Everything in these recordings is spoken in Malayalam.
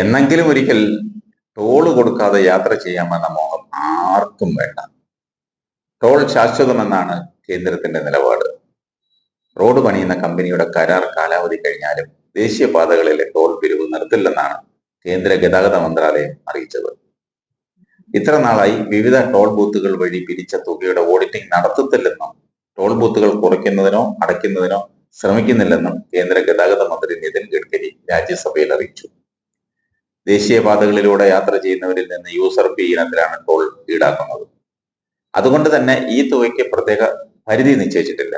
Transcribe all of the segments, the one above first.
എന്നെങ്കിലും ഒരിക്കൽ ടോൾ കൊടുക്കാതെ യാത്ര ചെയ്യാമെന്ന മോഹം ആർക്കും വേണ്ട. ടോൾ ശാശ്വതമെന്നാണ് കേന്ദ്രത്തിന്റെ നിലപാട്. റോഡ് പണിയുന്ന കമ്പനിയുടെ കരാർ കാലാവധി കഴിഞ്ഞാലും ദേശീയപാതകളിലെ ടോൾ പിരിവ് നിർത്തില്ലെന്നാണ് കേന്ദ്ര ഗതാഗത മന്ത്രാലയം അറിയിച്ചത്. ഇത്ര നാളായി വിവിധ ടോൾ ബൂത്തുകൾ വഴി പിരിച്ച തുകയുടെ ഓഡിറ്റിംഗ് നടത്തത്തില്ലെന്നും ടോൾ ബൂത്തുകൾ കുറയ്ക്കുന്നതിനോ അടയ്ക്കുന്നതിനോ ശ്രമിക്കുന്നില്ലെന്നും കേന്ദ്ര ഗതാഗത മന്ത്രി നിതിൻ ഗഡ്കരി രാജ്യസഭയിൽ അറിയിച്ചു. ദേശീയപാതകളിലൂടെ യാത്ര ചെയ്യുന്നവരിൽ നിന്ന് യൂസർ ഫീ ഇനത്തിലാണ് ടോൾ ഈടാക്കുന്നത്. അതുകൊണ്ട് തന്നെ ഈ തുകയ്ക്ക് പ്രത്യേക പരിധി നിശ്ചയിച്ചിട്ടില്ല.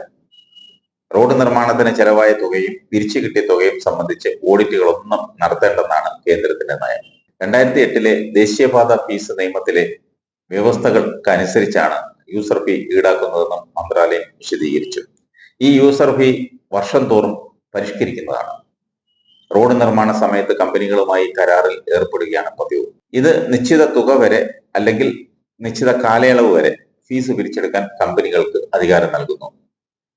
റോഡ് നിർമ്മാണത്തിന് ചെലവായ തുകയും പിരിച്ചു കിട്ടിയ തുകയും സംബന്ധിച്ച് ഓഡിറ്റുകളൊന്നും നടത്തേണ്ടെന്നാണ് കേന്ദ്രത്തിന്റെ നയം. രണ്ടായിരത്തി എട്ടിലെ ദേശീയപാത ഫീസ് നിയമത്തിലെ വ്യവസ്ഥകൾക്കനുസരിച്ചാണ് യൂസർ ഫീ ഈടാക്കുന്നതെന്നും മന്ത്രാലയം വിശദീകരിച്ചു. ഈ യൂസർ ഫീ വർഷം തോറും പരിഷ്കരിക്കുന്നതാണ്. റോഡ് നിർമ്മാണ സമയത്ത് കമ്പനികളുമായി കരാറിൽ ഏർപ്പെടുകയാണ് പതിവ്. ഇത് നിശ്ചിത തുക വരെ അല്ലെങ്കിൽ നിശ്ചിത കാലയളവ് വരെ ഫീസ് പിരിച്ചെടുക്കാൻ കമ്പനികൾക്ക് അധികാരം നൽകുന്നു.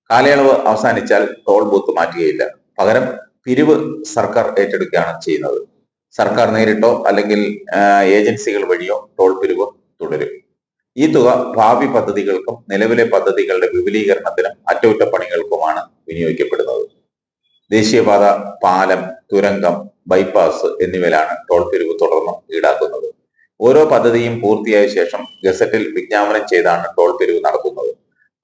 കാലയളവ് അവസാനിച്ചാൽ ടോൾ ബൂത്ത് മാറ്റുകയില്ല. പകരം പിരിവ് സർക്കാർ ഏറ്റെടുക്കുകയാണ് ചെയ്യുന്നത്. സർക്കാർ നേരിട്ടോ അല്ലെങ്കിൽ ഏജൻസികൾ വഴിയോ ടോൾ പിരിവ് തുടരും. ഈ തുക ഭാവി പദ്ധതികൾക്കും നിലവിലെ പദ്ധതികളുടെ വിപുലീകരണത്തിനും അറ്റകുറ്റപ്പണികൾക്കുമാണ് വിനിയോഗിക്കപ്പെടുന്നത്. ദേശീയപാത പാലം തുരങ്കം ബൈപ്പാസ് എന്നിവയിലാണ് ടോൾ പിരിവ് തുടർന്നും ഈടാക്കുന്നത്. ഓരോ പദ്ധതിയും പൂർത്തിയായ ശേഷം ഗസറ്റിൽ വിജ്ഞാപനം ചെയ്താണ് ടോൾ പിരിവ് നടത്തുന്നത്.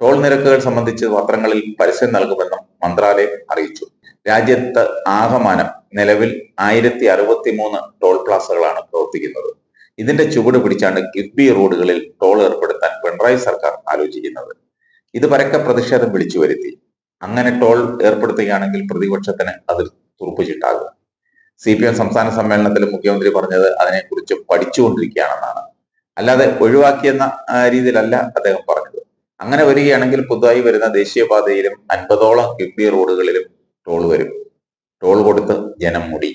ടോൾ നിരക്കുകൾ സംബന്ധിച്ച് പത്രങ്ങളിൽ പരസ്യം നൽകുമെന്നും മന്ത്രാലയം അറിയിച്ചു. രാജ്യത്ത് ആകമാനം നിലവിൽ ആയിരത്തി അറുപത്തി മൂന്ന് ടോൾ പ്ലാസകളാണ് പ്രവർത്തിക്കുന്നത്. ഇതിന്റെ ചുവട് പിടിച്ചാണ് കിഫ്ബി റോഡുകളിൽ ടോൾ ഏർപ്പെടുത്താൻ പിണറായി സർക്കാർ ആലോചിക്കുന്നത്. ഇത് പരക്കെ പ്രതിഷേധം വിളിച്ചു വരുത്തി അങ്ങനെ ടോൾ ഏർപ്പെടുത്തുകയാണെങ്കിൽ പ്രതിപക്ഷത്തിന് അതിൽ തുറപ്പുചിട്ടാകും. സി പി എം സംസ്ഥാന സമ്മേളനത്തിൽ മുഖ്യമന്ത്രി പറഞ്ഞത് അതിനെക്കുറിച്ച് പഠിച്ചുകൊണ്ടിരിക്കുകയാണെന്നാണ്. അല്ലാതെ ഒഴിവാക്കിയെന്ന രീതിയിലല്ല അദ്ദേഹം പറഞ്ഞത്. അങ്ങനെ വരികയാണെങ്കിൽ പുതുതായി വരുന്ന ദേശീയപാതയിലും അൻപതോളം കിഫ്ബി റോഡുകളിലും ടോൾ വരും. ടോൾ കൊടുത്ത് ജനം മുടി.